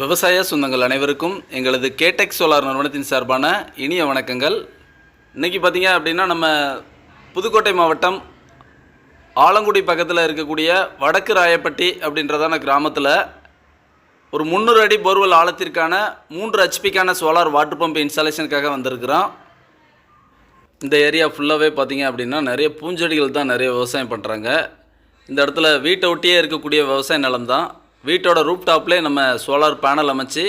விவசாய சொந்தங்கள் அனைவருக்கும் எங்களது கேடெக் சோலார் நிறுவனத்தின் சார்பான இனிய வணக்கங்கள். இன்றைக்கி பார்த்தீங்க அப்படின்னா நம்ம புதுக்கோட்டை மாவட்டம் ஆலங்குடி பக்கத்தில் இருக்கக்கூடிய வடக்கு ராயப்பட்டி அப்படின்றதான கிராமத்தில் ஒரு முந்நூறு அடி போர்வெல் ஆழத்திற்கான மூன்று ஹெச்பிக்கான சோலார் வாட்டர் பம்ப் இன்ஸ்டாலேஷனுக்காக வந்திருக்கிறோம். இந்த ஏரியா ஃபுல்லாகவே பார்த்தீங்க அப்படின்னா நிறைய பூஞ்செடிகள் தான் நிறைய விவசாயம் பண்ணுறாங்க இந்த இடத்துல வீட்டை ஒட்டியே இருக்கக்கூடிய விவசாய நிலம் தான். வீட்டோட ரூப் டாப்லேயே நம்ம சோலார் பேனல் அமைச்சு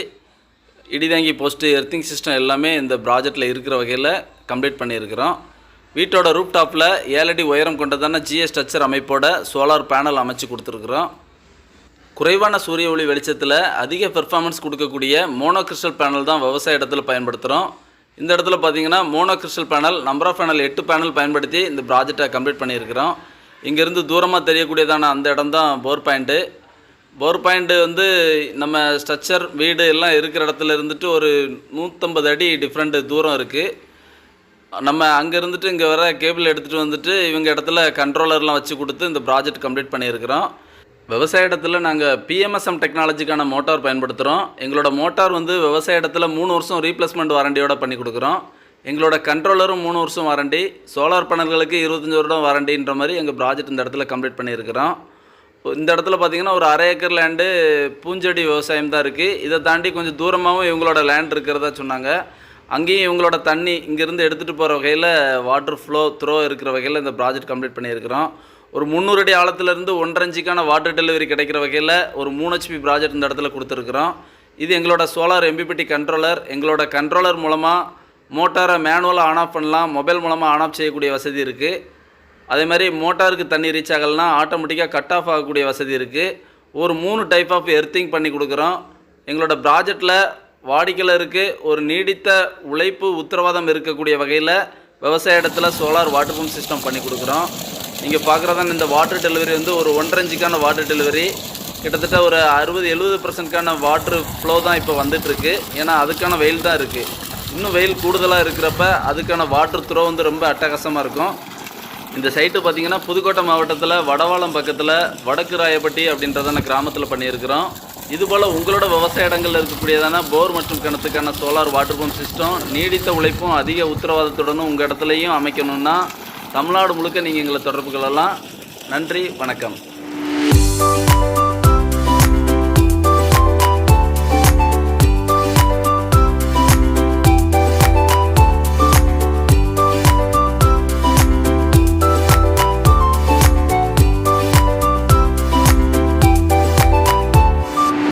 இடிதாங்கி போஸ்ட்டு எர்த்திங் சிஸ்டம் எல்லாமே இந்த ப்ராஜெக்டில் இருக்கிற வகையில் கம்ப்ளீட் பண்ணியிருக்கிறோம். வீட்டோட ரூப் டாப்பில் ஏழடி உயரம் கொண்டதான ஜிஎஸ் ஸ்ட்ரக்சர் அமைப்போட சோலார் பேனல் அமைச்சு கொடுத்துருக்குறோம். குறைவான சூரிய ஒளி வெளிச்சத்தில் அதிக பெர்ஃபார்மன்ஸ் கொடுக்கக்கூடிய மோனோ கிறிஸ்டல் பேனல் தான் விவசாய இடத்துல பயன்படுத்துகிறோம் இந்த இடத்துல பார்த்தீங்கன்னா mono crystal panel number of panel எட்டு பேனல் பயன்படுத்தி இந்த ப்ராஜெக்டை கம்ப்ளீட் பண்ணியிருக்கிறோம். இங்கேருந்து தூரமாக தெரியக்கூடியதான அந்த இடம் தான் போர் பாயிண்ட்டு போர் பாயிண்ட்டு வந்து நம்ம ஸ்ட்ரக்சர் வீடு எல்லாம் இருக்கிற இடத்துல இருந்துட்டு ஒரு நூற்றம்பது அடி டிஃப்ரெண்ட் தூரம் இருக்குது நம்ம அங்கே இருந்துட்டு இங்கே வர கேபிள் எடுத்துகிட்டு வந்துட்டு இவங்க இடத்துல கண்ட்ரோலர்லாம் வச்சு கொடுத்து இந்த ப்ராஜெக்ட் கம்ப்ளீட் பண்ணியிருக்கிறோம். விவசாய இடத்துல நாங்கள் பிஎம்எஸ்எம் டெக்னாலஜிக்கான மோட்டார் பயன்படுத்துகிறோம் எங்களோட மோட்டார் வந்து விவசாய இடத்துல மூணு வருஷம் ரீப்ளேஸ்மெண்ட் வாரண்டியோட பண்ணி கொடுக்குறோம். எங்களோட கண்ட்ரோலரும் மூணு வருஷம் வாரண்டி சோலார் பேனல்களுக்கு இருபத்தஞ்சி வருடம் வாரண்டின்ற மாதிரி எங்கள் ப்ராஜெக்ட் இந்த இடத்துல கம்ப்ளீட் பண்ணியிருக்கிறோம். இந்த இடத்துல பார்த்தீங்கன்னா ஒரு அரை ஏக்கர் லேண்டு பூஞ்செடி விவசாயம் தான் இருக்குது இதை தாண்டி கொஞ்சம் தூரமாகவும் இவங்களோட லேண்ட் இருக்கிறதா சொன்னாங்க. அங்கேயும் இவங்களோட தண்ணி இங்கேருந்து எடுத்துகிட்டு போகிற வகையில் வாட்டர் ஃப்ளோ த்ரோ இருக்கிற வகையில் இந்த ப்ராஜெக்ட் கம்ப்ளீட் பண்ணியிருக்கிறோம். ஒரு முந்நூறு அடி ஆழத்துலேருந்து ஒன்றரை வாட்டர் டெலிவரி கிடைக்கிற வகையில் ஒரு மூணு ஹெச்பி ப்ராஜெக்ட் இந்த இடத்துல கொடுத்துருக்குறோம். இது எங்களோட சோலார் எம்பிபிடி கண்ட்ரோலர் எங்களோட கண்ட்ரோலர் மூலமாக மோட்டாரை மேனுவலாக ஆன் ஆஃப் பண்ணலாம். மொபைல் மூலமாக ஆன் ஆஃப் செய்யக்கூடிய வசதி இருக்குது அதே மாதிரி மோட்டாருக்கு தண்ணி ரீச் ஆகலைன்னா ஆட்டோமேட்டிக்காக கட் ஆஃப் ஆகக்கூடிய வசதி இருக்குது ஒரு மூணு டைப் ஆஃப் எர்த்திங் பண்ணி கொடுக்குறோம். எங்களோட ப்ராஜெக்டில் வாடிக்கையாளருக்கு ஒரு நீடித்த உழைப்பு உத்தரவாதம் இருக்கக்கூடிய வகையில் விவசாய இடத்துல சோலார் வாட்டர் பம்ப் சிஸ்டம் பண்ணி கொடுக்குறோம். நீங்கள் பார்க்குறதான் இந்த வாட்டர் டெலிவரி வந்து ஒரு ஒன்றரைஞ்சிக்கான வாட்டர் டெலிவரி கிட்டத்தட்ட ஒரு அறுபது எழுபது பர்சன்ட்கான வாட்ரு ஃப்ளோ தான் இப்போ வந்துட்டுருக்கு. ஏன்னா அதுக்கான வெயில் தான் இருக்குது இன்னும் வெயில் கூடுதலாக இருக்கிறப்ப அதுக்கான வாட்ரு த்ரோ வந்து ரொம்ப அட்டகாசமாக இருக்கும். இந்த சைட்டு பார்த்தீங்கன்னா புதுக்கோட்டை மாவட்டத்தில் வடவாளம் பக்கத்தில் வடக்கு ராயப்பட்டி அப்படின்றதான கிராமத்தில் பண்ணியிருக்கிறோம். இதுபோல் உங்களோட விவசாய இடங்களில் இருக்கக்கூடியதான போர் மற்றும் கிணத்துக்கான சோலார் வாட்டர் பம்ப் சிஸ்டம் நீடித்த உழைப்பும் அதிக உத்தரவாதத்துடனும் உங்கள் இடத்துலையும் அமைக்கணும்னா தமிழ்நாடு முழுக்க நீங்கள் எங்களை தொடர்பு கொள்ளலாம். நன்றி வணக்கம்.